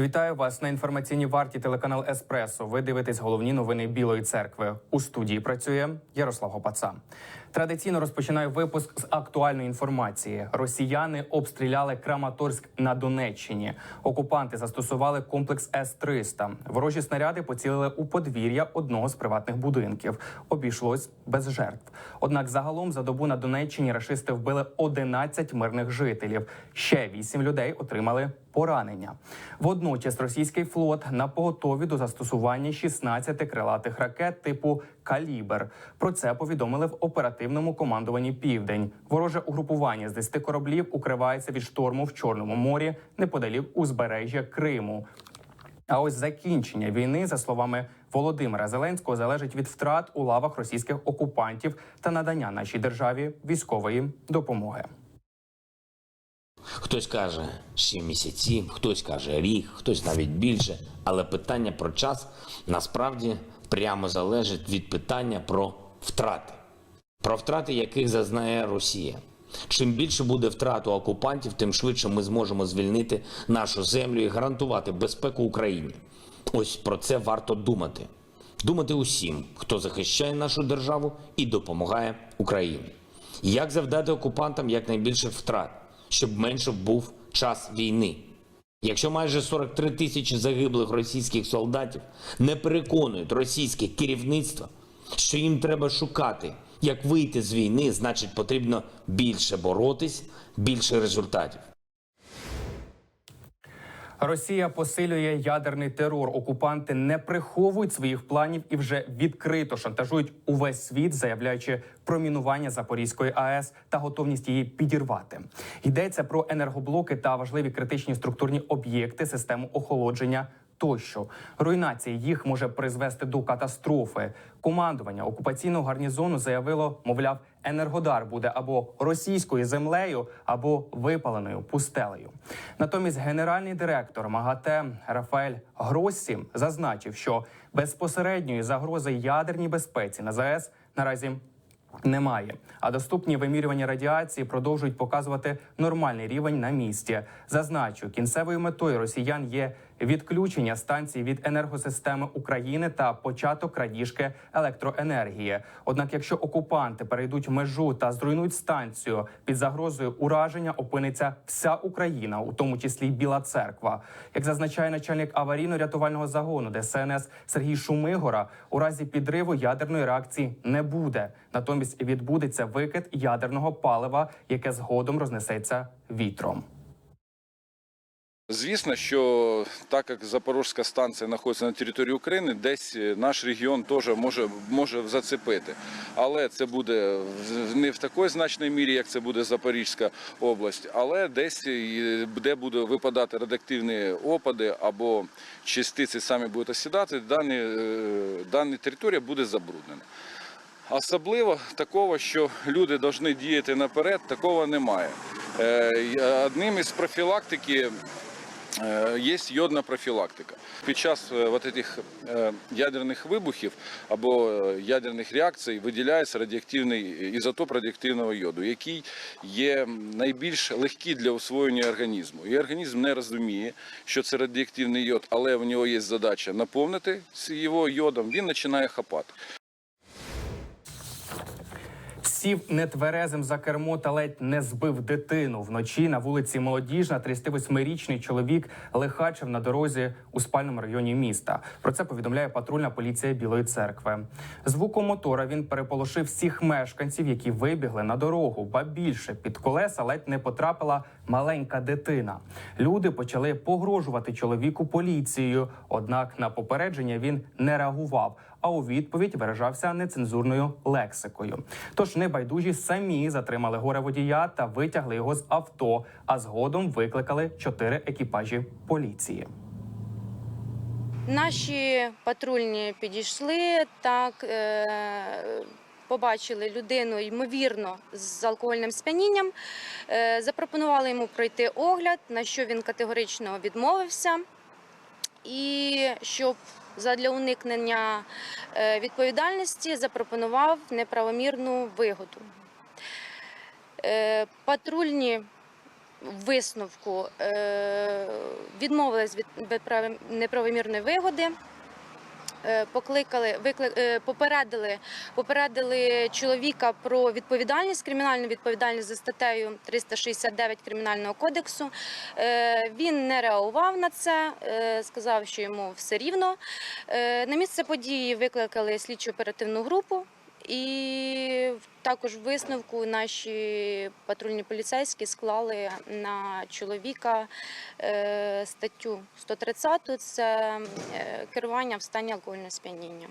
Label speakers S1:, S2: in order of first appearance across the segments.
S1: Вітаю вас на інформаційній варті телеканал Еспресо. Ви дивитесь головні новини Білої церкви. У студії працює Ярослав Гопаца. Традиційно розпочинаю випуск з актуальної інформації. Росіяни обстріляли Краматорськ на Донеччині. Окупанти застосували комплекс С-300. Ворожі снаряди поцілили у подвір'я одного з приватних будинків. Обійшлось без жертв. Однак загалом за добу на Донеччині рашисти вбили 11 мирних жителів. Ще 8 людей отримали поранення. Водночас російський флот на поготові до застосування 16 крилатих ракет типу Калібр. Про це повідомили в оперативному командуванні Південь. Вороже угрупування з 10 кораблів укривається від шторму в Чорному морі неподалік узбережжя Криму. А ось закінчення війни, за словами Володимира Зеленського, залежить від втрат у лавах російських окупантів та надання нашій державі військової допомоги.
S2: Хтось каже 7 місяців, хтось каже рік, хтось навіть більше. Але питання про час насправді прямо залежить від питання про втрати, про втрати, яких зазнає Росія. Чим більше буде втрат у окупантів, тим швидше ми зможемо звільнити нашу землю і гарантувати безпеку Україні. Ось про це варто думати. Думати усім, хто захищає нашу державу і допомагає Україні. Як завдати окупантам якнайбільших втрат, щоб менше був час війни? Якщо майже 43 тисячі загиблих російських солдатів не переконують російське керівництво, що їм треба шукати, як вийти з війни, значить потрібно більше боротись, більше результатів.
S1: Росія посилює ядерний терор. Окупанти не приховують своїх планів і вже відкрито шантажують увесь світ, заявляючи про мінування Запорізької АЕС та готовність її підірвати. Йдеться про енергоблоки та важливі критичні структурні об'єкти, систему охолодження. Тощо руйнація їх може призвести до катастрофи. Командування окупаційного гарнізону заявило, мовляв, енергодар буде або російською землею, або випаленою пустелею. Натомість генеральний директор МАГАТЕ Рафаель Гроссі зазначив, що безпосередньої загрози ядерній безпеці на ЗАЕС наразі немає. А доступні вимірювання радіації продовжують показувати нормальний рівень на місці. Зазначу, кінцевою метою росіян є відключення станцій від енергосистеми України та початок крадіжки електроенергії. Однак, якщо окупанти перейдуть межу та зруйнують станцію під загрозою ураження, опиниться вся Україна, у тому числі й Біла Церква. Як зазначає начальник аварійно-рятувального загону ДСНС Сергій Шумигора, у разі підриву ядерної реакції не буде. Натомість відбудеться викид ядерного палива, яке згодом рознесеться вітром.
S3: Звісно, що так як Запорізька станція знаходиться на території України, десь наш регіон теж може, може зацепити. Але це буде не в такій значній мірі, як це буде Запорізька область, але десь де будуть випадати радіоактивні опади або частиці самі будуть осідати, дані, е, дана територія буде забруднена. Особливо такого, що люди повинні діяти наперед, такого немає. Е, Одним із профілактики е, є йодна профілактика. Під час е, вот этих е, ядерних вибухів або ядерних реакцій виділяється радіоактивний ізотоп радіоактивного йоду, який є найбільш легкий для усвоєння організму. І організм не розуміє, що це радіоактивний йод, але в нього є задача наповнити його йодом, він починає хапати.
S1: Сів нетверезим за кермо та ледь не збив дитину. Вночі на вулиці Молодіжна 38-річний чоловік лихачив на дорозі у спальному районі міста. Про це повідомляє патрульна поліція Білої церкви. Звуком мотора він переполошив всіх мешканців, які вибігли на дорогу. Ба більше під колеса ледь не потрапила маленька дитина. Люди почали погрожувати чоловіку поліцією. Однак на попередження він не реагував. А у відповідь виражався нецензурною лексикою. Тож небайдужі самі затримали горе водія та витягли його з авто, а згодом викликали чотири екіпажі поліції.
S4: Наші патрульні підійшли так. Е- Побачили людину, ймовірно, з алкогольним сп'янінням, Е, запропонували йому пройти огляд, на що він категорично відмовився. І щоб задля уникнення е, відповідальності запропонував неправомірну вигоду. Е, Патрульні висновку е, відмовились від неправомірної вигоди. Е, Покликали, викли, е, попередили, попередили чоловіка про відповідальність, кримінальну відповідальність за статтею 369 Кримінального кодексу. Е, Він не реагував на це, сказав, що йому все рівно. На місце події викликали слідчу оперативну групу. І також висновку наші патрульні поліцейські склали на чоловіка е, статтю 130 – це е, керування в стані алкогольного сп'яніння.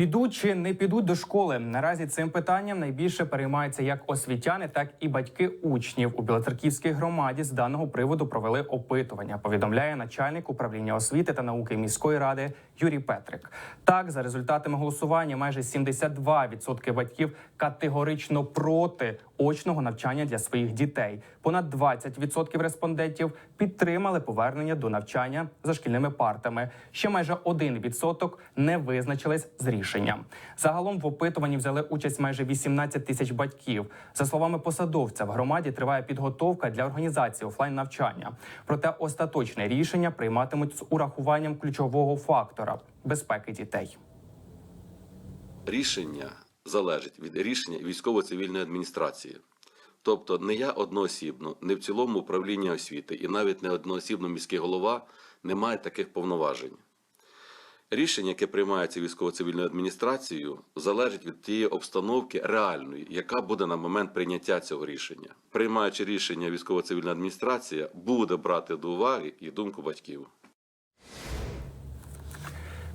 S1: Підуть чи не підуть до школи? Наразі цим питанням найбільше переймаються як освітяни, так і батьки учнів. У Білоцерківській громаді з даного приводу провели опитування. Повідомляє начальник управління освіти та науки міської ради Юрій Петрик. Так, за результатами голосування, майже 72% батьків категорично проти очного навчання для своїх дітей. Понад 20% респондентів підтримали повернення до навчання за шкільними партами. Ще майже 1% не визначились з рішенням. Загалом в опитуванні взяли участь майже 18 тисяч батьків. За словами посадовця, в громаді триває підготовка для організації офлайн навчання. Проте остаточне рішення прийматимуть з урахуванням ключового фактора безпеки дітей.
S5: рішення залежить від рішення військово-цивільної адміністрації. Тобто не я одноосібно, не в цілому управління освіти і навіть не одноосібно міський голова не має таких повноважень. Рішення, яке приймається військово-цивільною адміністрацією, залежить від тієї обстановки реальної, яка буде на момент прийняття цього рішення. Приймаючи рішення військово-цивільна адміністрація, буде брати до уваги і думку батьків.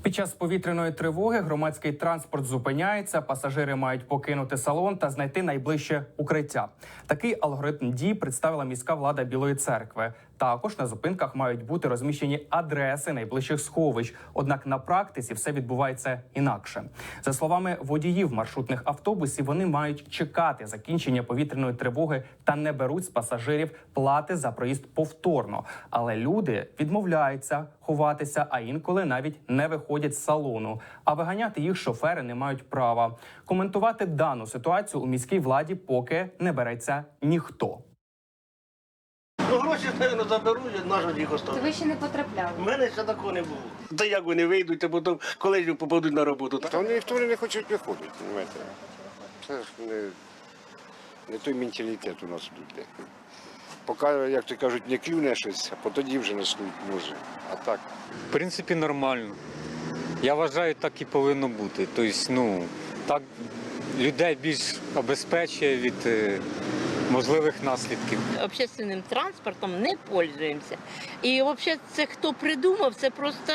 S1: Під час повітряної тривоги громадський транспорт зупиняється, пасажири мають покинути салон та знайти найближче укриття. Такий алгоритм дій представила міська влада Білої церкви. Також на зупинках мають бути розміщені адреси найближчих сховищ. Однак на практиці все відбувається інакше. За словами водіїв маршрутних автобусів, вони мають чекати закінчення повітряної тривоги та не беруть з пасажирів плати за проїзд повторно. Але люди відмовляються ховатися, а інколи навіть не виходять з салону. А виганяти їх шофери не мають права. Коментувати дану ситуацію у міській владі поки не береться ніхто.
S6: Гроші, напевно, заберуть, на що їх оставити.
S4: Ви ще не потрапляли.
S6: У мене ще такого не було. Та як вони вийдуть, а потім колежі попадуть на роботу.
S7: Та вони ніхто не хочуть виходити, розумієте? Це ж не, не той менталітет у нас тут. Поки, як то кажуть, не клюне щось, а тоді вже почнуть може. А так.
S8: В принципі, нормально. Я вважаю, так і повинно бути. Тобто, ну, так людей більш обезпечує від е, можливих наслідків.
S9: общественним транспортом не пользуємося. І взагалі це хто придумав, це просто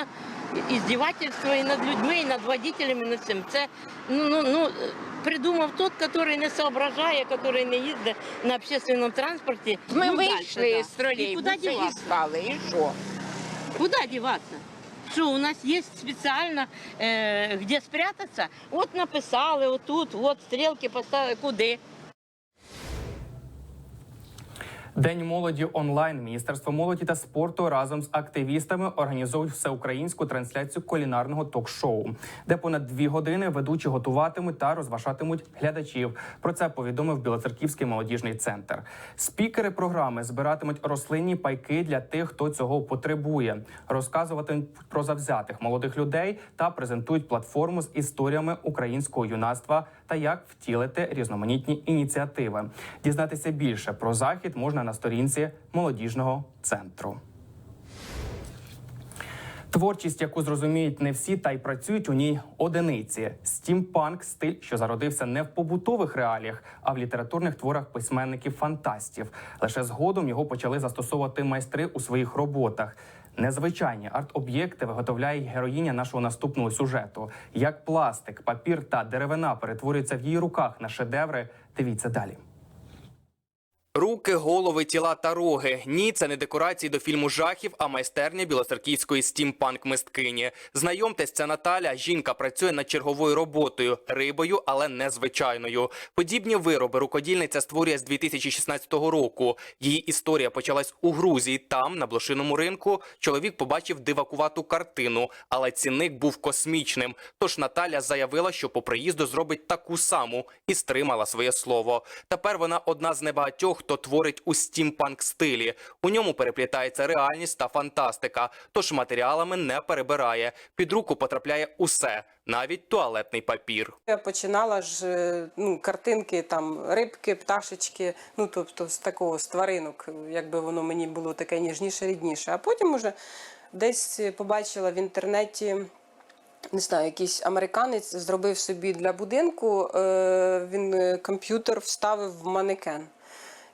S9: іздівательство і над людьми, і над водителями, і над цим. Це ну, ну, ну, придумав тот, який не соображає, який не їздить на общественному транспорті.
S10: Ми
S9: Ну,
S10: вийшли
S9: дальше,
S10: з.
S9: І
S10: тролейбуса
S9: куди
S10: і
S9: діватися?
S10: стали, і що?
S9: Куда деваться? Что, у нас есть специально, э, где спрятаться? Вот написали, вот тут, вот стрелки поставили, куди?
S1: День молоді онлайн. Міністерство молоді та спорту разом з активістами організовують всеукраїнську трансляцію кулінарного ток-шоу, де понад дві години ведучі готуватимуть та розважатимуть глядачів. Про це повідомив Білоцерківський молодіжний центр. Спікери програми збиратимуть рослинні пайки для тих, хто цього потребує. Розказуватимуть про завзятих молодих людей та презентують платформу з історіями українського юнацтва та як втілити різноманітні ініціативи. Дізнатися більше про захід можна на сторінці молодіжного центру. Творчість, яку зрозуміють не всі, та й працюють у ній одиниці. Стімпанк стиль, що зародився не в побутових реаліях, а в літературних творах письменників-фантастів. Лише згодом його почали застосовувати майстри у своїх роботах. Незвичайні арт-об'єкти виготовляє героїня нашого наступного сюжету. Як пластик, папір та деревина перетворюються в її руках на шедеври. Дивіться далі. Руки, голови, тіла та роги. Ні, це не декорації до фільму жахів, а майстерня білоцерківської стімпанк мисткині. Знайомтесь, це Наталя. Жінка працює над черговою роботою рибою, але не звичайною. Подібні вироби рукодільниця створює з 2016 року. Її історія почалась у Грузії. Там, на блошиному ринку, чоловік побачив дивакувату картину, але цінник був космічним. Тож Наталя заявила, що по приїзду зробить таку саму і стримала своє слово. Тепер вона одна з небагатьох, хто творить у стімпанк стилі. У ньому переплітається реальність та фантастика, тож матеріалами не перебирає. Під руку потрапляє усе, навіть туалетний папір.
S10: Я починала ж е, ну, картинки, там рибки, пташечки, ну тобто з такого з тваринок, якби воно мені було таке ніжніше, рідніше. А потім уже десь побачила в інтернеті. Не знаю, якийсь американець зробив собі для будинку. Е, він е, комп'ютер вставив в манекен.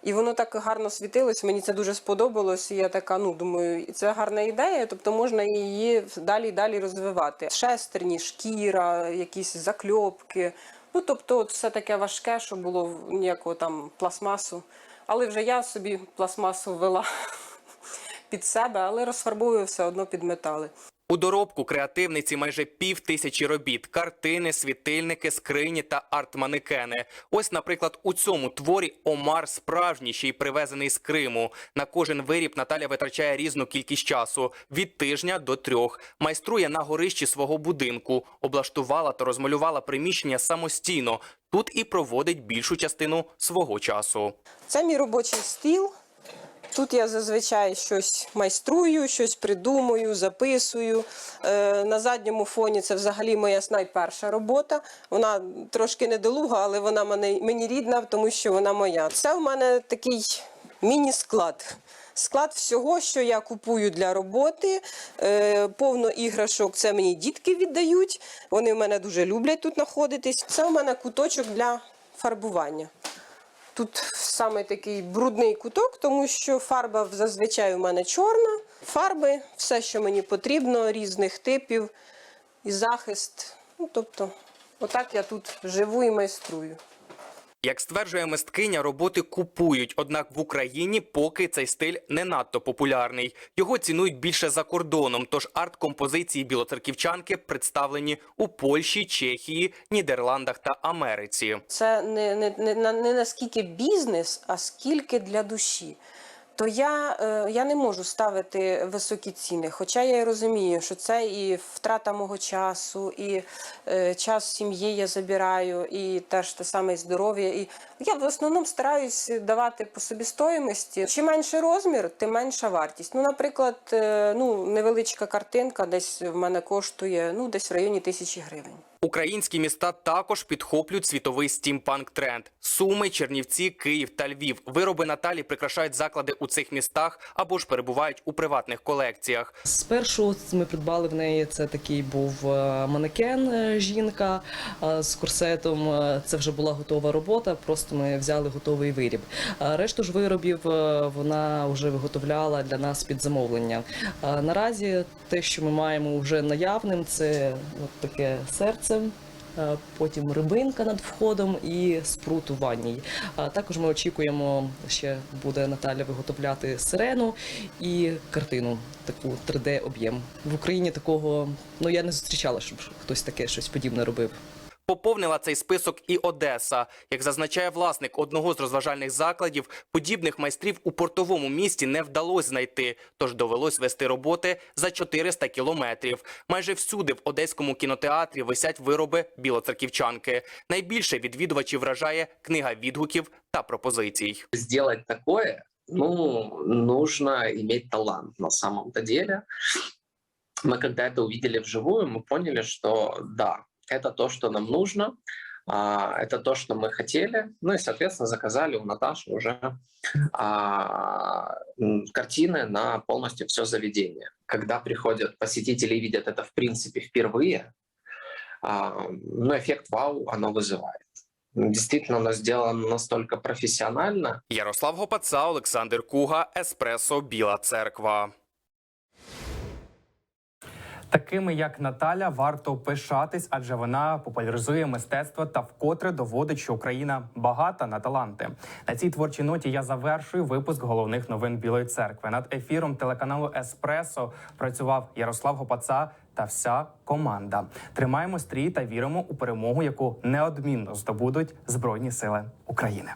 S10: І воно так гарно світилось, мені це дуже сподобалось. І я така, ну думаю, це гарна ідея, тобто можна її далі і далі розвивати. Шестерні, шкіра, якісь закльопки. Ну тобто, все таке важке, що було ніякого там пластмасу. Але вже я собі пластмасу ввела під себе, але розфарбовую все одно під метали.
S1: У доробку креативниці майже пів тисячі робіт: картини, світильники, скрині та арт-манекени. Ось, наприклад, у цьому творі Омар справжній, привезений з Криму. На кожен виріб Наталя витрачає різну кількість часу від тижня до трьох. Майструє на горищі свого будинку, облаштувала та розмалювала приміщення самостійно. Тут і проводить більшу частину свого часу.
S10: Це мій робочий стіл. Тут я зазвичай щось майструю, щось придумую, записую. Е, на задньому фоні це взагалі моя найперша робота. Вона трошки недолуга, але вона мені рідна, тому що вона моя. Це в мене такий міні-склад. Склад всього, що я купую для роботи. Е, повно іграшок це мені дітки віддають. Вони в мене дуже люблять тут знаходитись. Це в мене куточок для фарбування. Тут саме такий брудний куток, тому що фарба зазвичай у мене чорна. Фарби, все, що мені потрібно, різних типів і захист. Ну, тобто, отак я тут живу і майструю.
S1: Як стверджує мисткиня, роботи купують, однак в Україні поки цей стиль не надто популярний. Його цінують більше за кордоном. Тож арт-композиції білоцерківчанки представлені у Польщі, Чехії, Нідерландах та Америці.
S10: Це не, не, не, не наскільки бізнес, а скільки для душі. То я, е, я не можу ставити високі ціни. Хоча я і розумію, що це і втрата мого часу, і е, час сім'ї я забираю, і теж те саме здоров'я. І я в основному стараюсь давати по собі стоїмості. Чим менше розмір, тим менша вартість. Ну, наприклад, е, ну, невеличка картинка десь в мене коштує ну, десь в районі тисячі гривень.
S1: Українські міста також підхоплюють світовий стімпанк тренд. Суми, Чернівці, Київ та Львів. Вироби Наталі прикрашають заклади у цих містах або ж перебувають у приватних колекціях.
S11: Спершу ми придбали в неї це такий був е, манекен е, жінка з корсетом. Е, Це вже була готова робота. Просто ми взяли готовий виріб. Решту ж виробів вона вже виготовляла для нас під замовлення. Наразі те, що ми маємо вже наявним, це от таке серце. Е, Потім рибинка над входом і спрут у ванній. Також ми очікуємо, ще буде Наталя виготовляти сирену і картину, таку 3D об'єм. В Україні такого ну я не зустрічала, щоб хтось таке щось подібне робив.
S1: Поповнила цей список і Одеса. Як зазначає власник одного з розважальних закладів, подібних майстрів у портовому місті не вдалося знайти, тож довелось вести роботи за 400 кілометрів. Майже всюди в одеському кінотеатрі висять вироби білоцерківчанки. Найбільше відвідувачів вражає книга відгуків та пропозицій.
S12: сделать такое, ну, нужно иметь талант на самом-то деле. Мы когда это увидели вживую, мы поняли, что да, это то, что нам нужно, а, это то, что мы хотели. Ну и, соответственно, заказали у Наташи уже а, картины на полностью все заведение. Когда приходят посетители и видят это, в принципе, впервые, а, ну, эффект вау оно вызывает. Действительно, оно сделано настолько профессионально,
S1: Ярослав Гопаца, Олександр Куга, Еспресо, Біла Церква. Такими як Наталя варто пишатись, адже вона популяризує мистецтво та вкотре доводить, що Україна багата на таланти. На цій творчій ноті я завершую випуск головних новин Білої церкви. Над ефіром телеканалу Еспресо працював Ярослав Гопаца та вся команда. Тримаємо стрій та віримо у перемогу, яку неодмінно здобудуть Збройні Сили України.